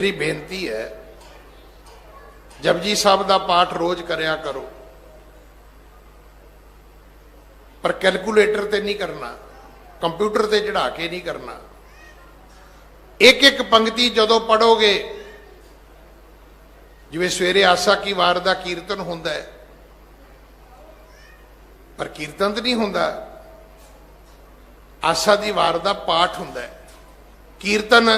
ਮੇਰੀ ਬੇਨਤੀ ਹੈ, ਜਪਜੀ ਸਾਹਿਬ ਦਾ ਪਾਠ ਰੋਜ਼ ਕਰਿਆ ਕਰੋ। ਪਰ ਕੈਲਕੂਲੇਟਰ ਤੇ ਨਹੀਂ ਕਰਨਾ, ਕੰਪਿਊਟਰ ਤੇ ਚੜਾ ਕੇ ਨਹੀਂ ਕਰਨਾ। ਇੱਕ ਇੱਕ ਪੰਕਤੀ ਜਦੋਂ ਪੜੋਗੇ ਜਿਵੇਂ ਸਵੇਰੇ ਆਸਾ ਕੀ ਵਾਰ ਦਾ ਕੀਰਤਨ ਹੁੰਦਾ ਹੈ, ਪਰ ਕੀਰਤਨ ਤੇ ਨਹੀਂ ਹੁੰਦਾ। ਆਸਾ ਦੀ ਵਾਰ ਦਾ ਪਾਠ ਹੁੰਦਾ ਹੈ। ਕੀਰਤਨ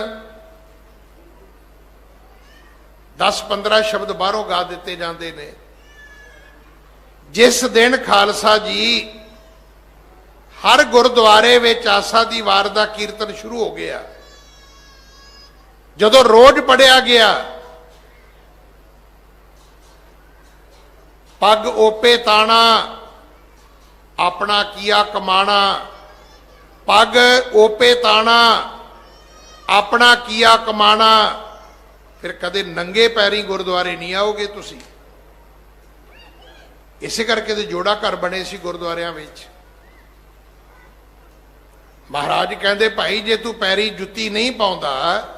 10-15 ਸ਼ਬਦ ਬਾਹਰੋਂ ਗਾ ਦਿੱਤੇ ਜਾਂਦੇ ਨੇ। ਜਿਸ ਦਿਨ ਖਾਲਸਾ ਜੀ ਹਰ ਗੁਰਦੁਆਰੇ ਵਿੱਚ ਆਸਾ ਦੀ ਵਾਰ ਦਾ ਕੀਰਤਨ ਸ਼ੁਰੂ ਹੋ ਗਿਆ, ਜਦੋਂ ਰੋਜ਼ ਪੜਿਆ ਗਿਆ, ਪੱਗ ਓਪੇ ਤਾਣਾ, ਆਪਣਾ ਕੀਆ ਕਮਾਣਾ, ਪੱਗ ਓਪੇ ਤਾਣਾ, ਆਪਣਾ ਕੀਆ ਕਮਾਣਾ ਫਿਰ ਕਦੇ ਨੰਗੇ ਪੈਰੀ ਗੁਰਦੁਆਰੇ ਨਹੀਂ ਆਓਗੇ ਤੁਸੀਂ? ਇਸੇ ਕਰਕੇ ਤੇ ਜੋੜਾ ਘਰ ਬਣੇ ਸੀ ਗੁਰਦੁਆਰਿਆਂ ਵਿੱਚ। ਮਹਾਰਾਜ ਕਹਿੰਦੇ, ਭਾਈ, ਜੇ ਤੂੰ ਪੈਰੀ ਜੁੱਤੀ ਨਹੀਂ ਪਾਉਂਦਾ,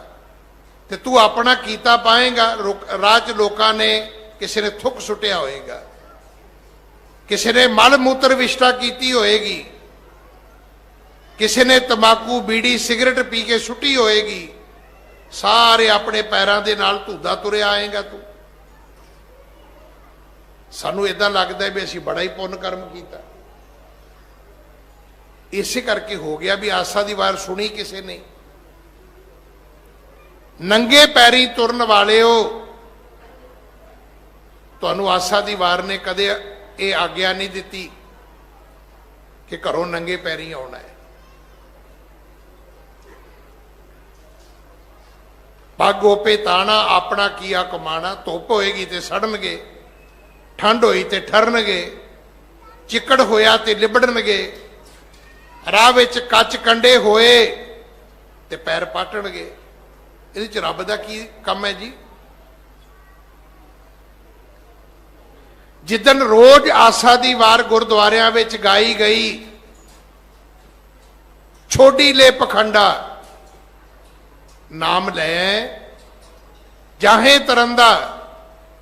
ਤੇ ਤੂੰ ਆਪਣਾ ਕੀਤਾ ਪਾਏਗਾ। ਰੁਕ- ਰਾਹ 'ਚ ਲੋਕਾਂ ਨੇ ਕਿਸੇ ਨੇ ਥੁੱਕ ਸੁੱਟਿਆ ਹੋਏਗਾ। ਕਿਸੇ ਨੇ ਮਲ ਮੂਤਰ ਵਿਸ਼ਟਾ ਕੀਤੀ ਹੋਏਗੀ। ਕਿਸੇ ਨੇ ਤਮਾਕੂ ਬੀੜੀ, ਸਿਗਰਟ ਪੀ ਕੇ ਸੁੱਟੀ ਹੋਏਗੀ। ਸਾਰੇ ਆਪਣੇ ਪੈਰਾਂ ਦੇ ਨਾਲ ਧੂਦਾ ਤੁਰਿਆ ਆਏਗਾ ਤੂੰ। ਸਾਨੂੰ ਇਦਾਂ ਲੱਗਦਾ ਵੀ ਅਸੀਂ ਬੜਾ ਹੀ ਪੁੰਨ ਕਰਮ ਕੀਤਾ। ਇਸੇ ਕਰਕੇ ਹੋ ਗਿਆ ਵੀ ਆਸਾ ਦੀ ਵਾਰ ਸੁਣੀ ਕਿਸੇ ਨੇ। ਨੰਗੇ ਪੈਰੀ ਤੁਰਨ ਵਾਲਿਓ, ਤੁਹਾਨੂੰ ਆਸਾ ਦੀ ਵਾਰ ਨੇ ਕਦੇ ਇਹ ਆਗਿਆ ਨਹੀਂ ਦਿੱਤੀ ਕਿ ਘਰੋਂ ਨੰਗੇ ਪੈਰੀ ਆਉਣਾ ਹੈ। ਪੱਗ ਓਪੇ ਤਾਣਾ, ਆਪਣਾ ਕੀਆ ਕਮਾਣਾ? ਧੁੱਪ ਹੋਏਗੀ ਤੇ ਸੜਨਗੇ, ਠੰਡ ਹੋਈ ਤੇ ਠਰਨਗੇ, ਚਿੱਕੜ ਹੋਇਆ ਤੇ ਲਿਬੜਨਗੇ, ਰਾਹ ਵਿੱਚ ਕੱਚ ਕੰਡੇ ਹੋਏ ਤੇ ਪੈਰ ਪਾਟਣਗੇ। ਇਹਦੇ ਚ ਰੱਬ ਦਾ ਕੀ ਕੰਮ ਹੈ ਜੀ? ਜਿੱਦਨ ਰੋਜ਼ ਆਸਾ ਦੀ ਵਾਰ ਗੁਰਦੁਆਰਿਆਂ ਵਿੱਚ ਗਾਈ ਗਈ ਛੋਟੀ ਲੈ ਪਖੰਡਾ ਨਾਮ ਲੈ। ਜਾਹੇ ਤਰੰਦਾ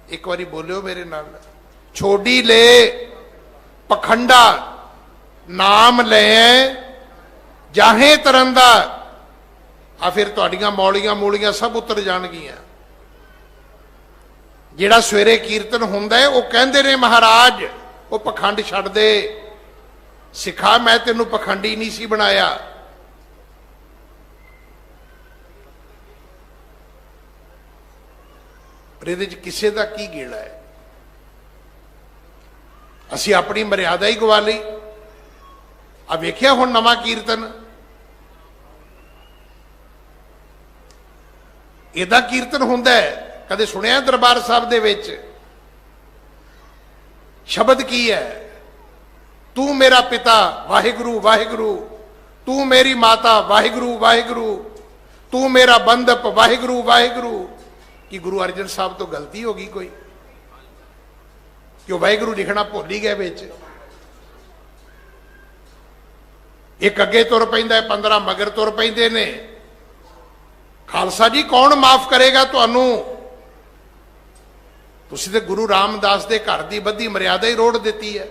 ਇੱਕ ਵਾਰੀ ਬੋਲਿਓ ਮੇਰੇ ਨਾਲ। ਛੋਡੀ ਲੈ, ਪਖੰਡਾ, ਨਾਮ ਲੈ। ਜਾਹੇ ਤਰੰਦਾ ਆ ਫਿਰ ਤੁਹਾਡੀਆਂ ਮੌਲੀਆਂ ਮੂਲੀਆਂ ਸਭ ਉਤਰ ਜਾਣਗੀਆਂ। ਜਿਹੜਾ ਸਵੇਰੇ ਕੀਰਤਨ ਹੁੰਦਾ ਹੈ, ਉਹ ਕਹਿੰਦੇ ਨੇ, ਮਹਾਰਾਜ, ਉਹ ਪਖੰਡ ਛੱਡ ਦੇ। ਸਿਖਾ, ਮੈਂ ਤੈਨੂੰ ਪਖੰਡੀ ਨਹੀਂ ਸੀ ਬਣਾਇਆ। ਪਰ ਇਹਦੇ ਚ ਕਿਸੇ ਦਾ ਕੀ ਗੇੜਾ ਹੈ? ਅਸੀਂ ਆਪਣੀ ਮਰਿਆਦਾ ਹੀ ਗਵਾ ਲਈ। ਆ ਵੇਖਿਆ ਹੁਣ ਨਵਾਂ ਕੀਰਤਨ? ਇਹਦਾ ਕੀਰਤਨ ਹੁੰਦਾ ਹੈ। ਕਦੇ ਸੁਣਿਆ ਦਰਬਾਰ ਸਾਹਿਬ ਦੇ ਵਿੱਚ? ਸ਼ਬਦ ਕੀ ਹੈ? ਤੂੰ ਮੇਰਾ ਪਿਤਾ, ਵਾਹਿਗੁਰੂ ਵਾਹਿਗੁਰੂ। ਤੂੰ ਮੇਰੀ ਮਾਤਾ, ਵਾਹਿਗੁਰੂ ਵਾਹਿਗੁਰੂ। ਤੂੰ ਮੇਰਾ ਬੰਦਪ ਵਾਹਿਗੁਰੂ ਵਾਹਿਗੁਰੂ। ਕਿ ਗੁਰੂ ਅਰਜਨ ਸਾਹਿਬ ਤੋਂ ਗਲਤੀ ਹੋ ਗਈ ਕੋਈ? ਕਿ ਉਹ ਵਾਹਿਗੁਰੂ ਲਿਖਣਾ ਭੁੱਲ ਹੀ ਗਏ ਵਿੱਚ? ਇੱਕ ਅੱਗੇ ਤੁਰ ਪੈਂਦਾ ਹੈ 15 ਮਗਰ ਤੁਰ ਪੈਂਦੇ ਨੇ। ਖਾਲਸਾ ਜੀ ਕੌਣ ਮਾਫ ਕਰੇਗਾ ਤੁਹਾਨੂੰ? ਤੁਸੀਂ ਤੇ ਗੁਰੂ ਰਾਮਦਾਸ ਦੇ ਘਰ ਦੀ ਬੱਧੀ ਮਰਿਆਦਾ ਹੀ ਰੋੜ ਦਿੱਤੀ ਹੈ।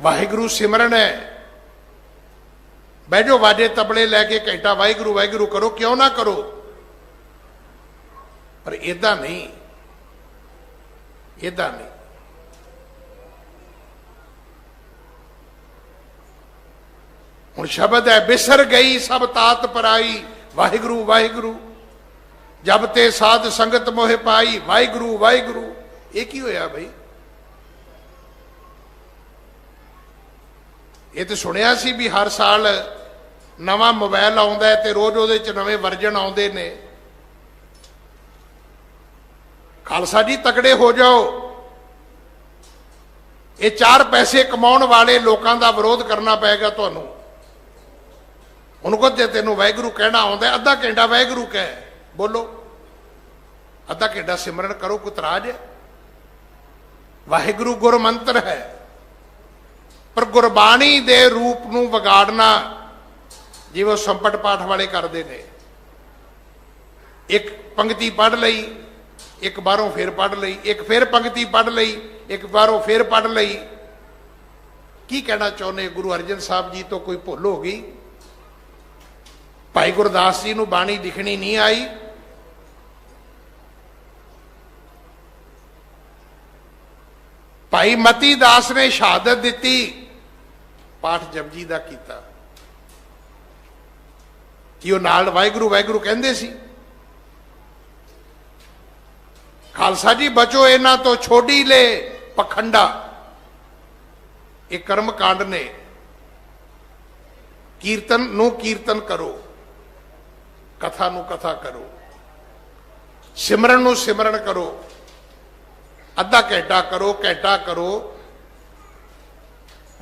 ਵਾਹਿਗੁਰੂ ਸਿਮਰਨ ਹੈ। ਬਹਿ ਜਾਓ ਵਾਜੇ ਤਬਲੇ ਲੈ ਕੇ ਘੰਟਾ ਵਾਹਿਗੁਰੂ ਵਾਹਿਗੁਰੂ ਕਰੋ, ਕਿਉਂ ਨਾ ਕਰੋ? ਪਰ ਇਦਾਂ ਨਹੀਂ। ਇਦਾਂ ਨਹੀਂ। ਹੁਣ ਸ਼ਬਦ ਹੈ, ਬਿਸਰ ਗਈ ਸਭ ਤਾਤ ਪਰਾਈ, ਵਾਹਿਗੁਰੂ ਵਾਹਿਗੁਰੂ। ਜਬ ਤੇ ਸਾਧ ਸੰਗਤ ਮੋਹਿ ਪਾਈ, ਵਾਹਿਗੁਰੂ ਵਾਹਿਗੁਰੂ। ਇਹ ਕੀ ਹੋਇਆ ਬਈ? ਇਹ ਤਾਂ ਸੁਣਿਆ ਸੀ ਵੀ ਹਰ ਸਾਲ ਨਵਾਂ ਮੋਬਾਈਲ ਆਉਂਦਾ ਤੇ ਰੋਜ਼ ਉਹਦੇ ਚ ਨਵੇਂ ਵਰਜਨ ਆਉਂਦੇ ਨੇ। ਖਾਲਸਾ ਜੀ, ਤਕੜੇ ਹੋ ਜਾਓ। ਇਹ ਚਾਰ ਪੈਸੇ ਕਮਾਉਣ ਵਾਲੇ ਲੋਕਾਂ ਦਾ ਵਿਰੋਧ ਕਰਨਾ ਪਏਗਾ ਤੁਹਾਨੂੰ। ਉਹਨੂੰ ਕੋ ਜੇ ਤੈਨੂੰ ਵਾਹਿਗੁਰੂ ਕਹਿਣਾ ਆਉਂਦਾ ਅੱਧਾ ਘੰਟਾ ਵਾਹਿਗੁਰੂ ਕਹਿ, ਬੋਲੋ। ਅੱਧਾ ਘੰਟਾ ਸਿਮਰਨ ਕਰੋ ਕੁਤਰਾਜ ਹੈ? ਵਾਹਿਗੁਰੂ ਗੁਰ ਮੰਤਰ ਹੈ। ਪਰ ਗੁਰਬਾਣੀ ਦੇ ਰੂਪ ਨੂੰ ਵਿਗਾੜਨਾ ਜਿਵੇਂ ਉਹ ਸੰਪਟ ਪਾਠ ਵਾਲੇ ਕਰਦੇ ਨੇ। ਇੱਕ ਪੰਕਤੀ ਪੜ੍ਹ ਲਈ, ਇੱਕ ਬਾਹਰੋਂ ਫਿਰ ਪੜ੍ਹ ਲਈ, ਇੱਕ ਫਿਰ ਪੰਕਤੀ ਪੜ੍ਹ ਲਈ, ਇੱਕ ਬਾਹਰੋਂ ਫਿਰ ਪੜ੍ਹ ਲਈ। ਕੀ ਕਹਿਣਾ ਚਾਹੁੰਦੇ ਗੁਰੂ ਅਰਜਨ ਸਾਹਿਬ ਜੀ ਤੋਂ ਕੋਈ ਭੁੱਲ ਹੋ ਗਈ? ਭਾਈ ਗੁਰਦਾਸ ਜੀ ਨੂੰ ਬਾਣੀ ਲਿਖਣੀ ਨਹੀਂ ਆਈ। ਭਾਈ ਮਤੀ ਦਾਸ ਨੇ ਸ਼ਹਾਦਤ ਦਿੱਤੀ। ਪਾਠ ਜਪਜੀ ਦਾ ਕੀਤਾ। ਕਿ ਉਹ ਨਾਲ ਵਾਹਿਗੁਰੂ ਵਾਹਿਗੁਰੂ ਕਹਿੰਦੇ ਸੀ। ਖਾਲਸਾ ਜੀ, ਬਚੋ ਇਹਨਾਂ ਤੋਂ, ਛੋਡੀ ਲੈ ਪਖੰਡਾ। ਇਹ ਕਰਮ ਕਾਂਡ ਨੇ। ਕੀਰਤਨ ਨੂੰ ਕੀਰਤਨ ਕਰੋ। ਕਥਾ ਨੂੰ ਕਥਾ ਕਰੋ। ਸਿਮਰਨ ਨੂੰ ਸਿਮਰਨ ਕਰੋ। ਅੱਧਾ ਘੰਟਾ ਕਰੋ ਘੰਟਾ ਕਰੋ।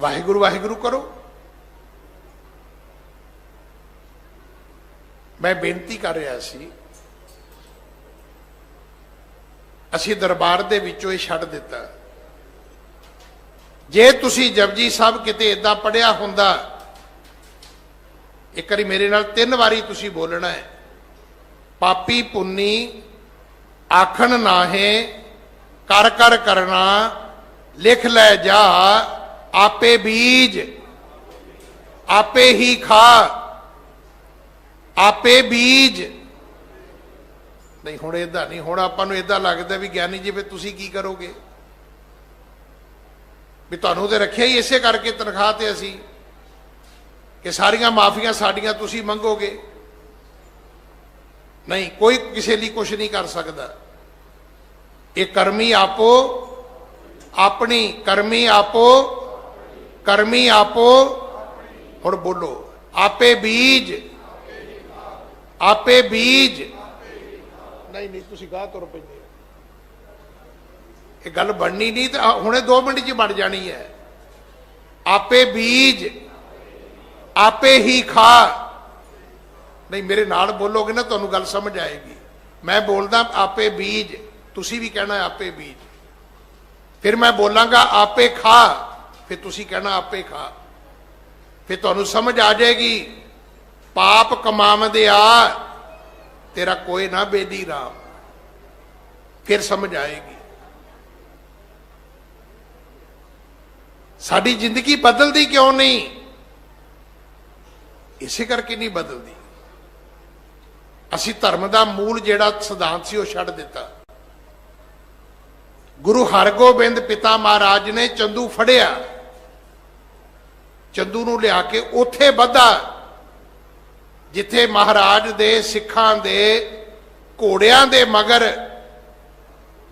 ਵਾਹਿਗੁਰੂ ਵਾਹਿਗੁਰੂ ਕਰੋ। ਮੈਂ ਬੇਨਤੀ ਕਰ ਰਿਹਾ ਸੀ, ਅਸੀਂ ਦਰਬਾਰ ਦੇ ਵਿੱਚੋਂ ਇਹ ਛੱਡ ਦਿੱਤਾ। ਜੇ ਤੁਸੀਂ ਜਪਜੀ ਸਾਹਿਬ ਕਿਤੇ ਇਦਾਂ ਪੜਿਆ ਹੁੰਦਾ, ਇੱਕ ਵਾਰੀ ਮੇਰੇ ਨਾਲ ਤਿੰਨ ਵਾਰੀ ਤੁਸੀਂ ਬੋਲਣਾ ਹੈ। ਪਾਪੀ ਪੁੰਨੀ, ਆਖਣ ਨਾਹੇ, ਕਰ ਕਰ ਕਰਨਾ, ਲਿਖ ਲੈ ਜਾ, ਆਪੇ ਬੀਜ, ਆਪੇ ਹੀ ਖਾ। ਆਪੇ ਬੀਜ। ਨਹੀਂ, ਹੁਣ ਇਦਾਂ ਨਹੀਂ, ਹੁਣ ਆਪਾਂ ਨੂੰ ਇਦਾਂ ਲੱਗਦਾ ਵੀ ਗਿਆਨੀ ਜੀ, ਵੀ ਤੁਸੀਂ ਕੀ ਕਰੋਗੇ? ਵੀ ਤੁਹਾਨੂੰ ਤੇ ਰੱਖਿਆ ਹੀ ਇਸੇ ਕਰਕੇ ਤਨਖਾਹ ਤੇ ਅਸੀਂ, ਕਿ ਸਾਰੀਆਂ ਮਾਫੀਆਂ ਸਾਡੀਆਂ ਤੁਸੀਂ ਮੰਗੋਗੇ। ਨਹੀਂ, ਕੋਈ ਕਿਸੇ ਲਈ ਕੁਝ ਨਹੀਂ ਕਰ ਸਕਦਾ। ਇਹ ਕਰਮੀ ਆਪੋ, ਆਪਣੀ ਕਰਮੀ ਆਪੋ ਕਰਮੀ ਆਪੋ। ਹੁਣ ਬੋਲੋ, ਆਪੇ ਬੀਜ। ਆਪੇ ਬੀਜ। ਨਹੀਂ ਨਹੀਂ ਤੁਸੀਂ ਗਾਹ ਤੁਰ ਪੈਂਦੇ। ਇਹ ਗੱਲ ਬਣਨੀ ਨਹੀਂ ਤੇ ਹੁਣੇ 2 ਮਿੰਟ 'ਚ ਬਣ ਜਾਣੀ ਹੈ। ਆਪੇ ਬੀਜ ਆਪੇ ਹੀ ਖਾ। ਨਹੀਂ ਮੇਰੇ ਨਾਲ ਬੋਲੋਗੇ ਨਾ ਤੁਹਾਨੂੰ ਗੱਲ ਸਮਝ ਆਏਗੀ। ਮੈਂ ਬੋਲਦਾ ਆਪੇ ਬੀਜ ਤੁਸੀਂ ਵੀ ਕਹਿਣਾ ਆਪੇ ਬੀਜ। ਫਿਰ ਮੈਂ ਬੋਲਾਂਗਾ ਆਪੇ ਖਾ ਫਿਰ ਤੁਸੀਂ ਕਹਿਣਾ ਆਪੇ ਖਾ। ਫਿਰ ਤੁਹਾਨੂੰ ਸਮਝ ਆ ਜਾਏਗੀ। ਪਾਪ ਕਮਾਵਦੇ ਆ, ਤੇਰਾ ਕੋਈ ਨਾ ਬੇਦੀ ਰਾਮ। ਫਿਰ ਸਮਝ ਆਏਗੀ। ਸਾਡੀ ਜ਼ਿੰਦਗੀ ਬਦਲਦੀ ਕਿਉਂ ਨਹੀਂ? ਇਸੇ ਕਰਕੇ ਨਹੀਂ ਬਦਲਦੀ। ਅਸੀਂ ਧਰਮ ਦਾ ਮੂਲ ਜਿਹੜਾ ਸਿਧਾਂਤ ਸੀ, ਉਹ ਛੱਡ ਦਿੱਤਾ। ਗੁਰੂ ਹਰਗੋਬਿੰਦ ਪਿਤਾ ਮਹਾਰਾਜ ਨੇ ਚੰਦੂ ਫੜਿਆ। ਚੰਦੂ ਨੂੰ ਲਿਆ ਕੇ ਉੱਥੇ ਬੱਧਾ ਜਿੱਥੇ ਮਹਾਰਾਜ ਦੇ ਸਿੱਖਾਂ ਦੇ ਘੋੜਿਆਂ ਦੇ ਮਗਰ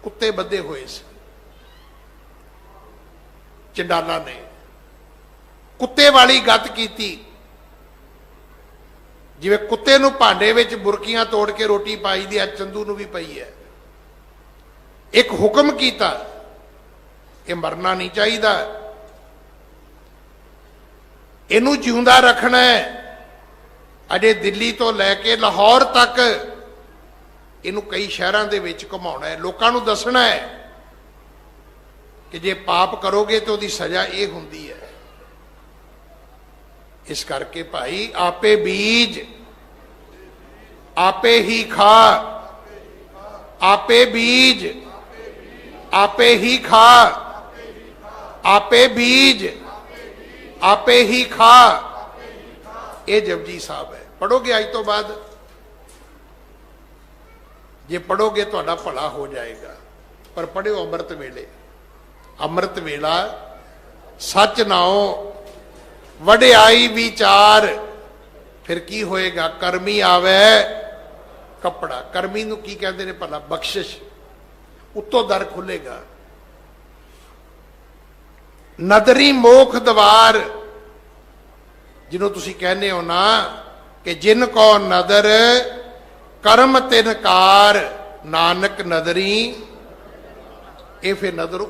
ਕੁੱਤੇ ਬੱਧੇ ਹੋਏ ਸੀ। ਚੰਡਾਲਾਂ ਨੇ ਕੁੱਤੇ ਵਾਲੀ ਗੱਤ ਕੀਤੀ। ਜਿਵੇਂ ਕੁੱਤੇ ਨੂੰ ਭਾਂਡੇ ਵਿੱਚ ਬੁਰਕੀਆਂ ਤੋੜ ਕੇ ਰੋਟੀ ਪਾਈ ਦੀ ਆ, ਚੰਦੂ ਨੂੰ ਵੀ ਪਈ ਹੈ। ਇੱਕ ਹੁਕਮ ਕੀਤਾ, ਇਹ ਮਰਨਾ ਨਹੀਂ ਚਾਹੀਦਾ। ਇਹਨੂੰ ਜਿਉਂਦਾ ਰੱਖਣਾ ਹੈ। ਅਜੇ ਦਿੱਲੀ ਤੋਂ ਲੈ ਕੇ ਲਾਹੌਰ ਤੱਕ ਇਹਨੂੰ ਕਈ ਸ਼ਹਿਰਾਂ ਦੇ ਵਿੱਚ ਘੁਮਾਉਣਾ ਹੈ, ਲੋਕਾਂ ਨੂੰ ਦੱਸਣਾ ਹੈ ਕਿ ਜੇ ਪਾਪ ਕਰੋਗੇ ਤਾਂ ਉਹਦੀ ਸਜ਼ਾ ਇਹ ਹੁੰਦੀ ਹੈ। ਇਸ ਕਰਕੇ ਭਾਈ ਆਪੇ ਬੀਜ, ਆਪੇ ਹੀ ਖਾ, ਆਪੇ ਬੀਜ, ਆਪੇ ਹੀ ਖਾ, ਆਪੇ ਬੀਜ, ਆਪੇ ਹੀ ਖਾ। ਇਹ ਜਪਜੀ ਸਾਹਿਬ ਹੈ। ਪੜੋਗੇ ਅੱਜ ਤੋਂ ਬਾਅਦ? ਜੇ ਪੜੋਗੇ ਤੁਹਾਡਾ ਭਲਾ ਹੋ ਜਾਏਗਾ। ਪਰ ਪੜਿਓ ਅੰਮ੍ਰਿਤ ਵੇਲੇ। ਅੰਮ੍ਰਿਤ ਵੇਲਾ ਸੱਚ ਨਾਉ, ਵਡਿਆਈ ਵਿਚਾਰ। ਫਿਰ ਕੀ ਹੋਏਗਾ? ਕਰਮੀ ਆਵੇ ਕੱਪੜਾ। ਕਰਮੀ ਨੂੰ ਕੀ ਕਹਿੰਦੇ ਨੇ ਭਲਾ? ਬਖਸ਼ਿਸ਼। ਉੱਤੋਂ ਦਰ ਖੁੱਲੇਗਾ। ਨਦਰੀ ਮੋਖ ਦਵਾਰ। ਜਿਹਨੂੰ ਤੁਸੀਂ ਕਹਿੰਦੇ ਹੋ ਨਾ ਕਿ ਜਿਨ ਕੋ ਨਦਰ, ਕਰਮ ਤਿਨਕਾਰ ਨਾਨਕ ਨਦਰੀ, ਇਹ ਫਿਰ ਨਦਰ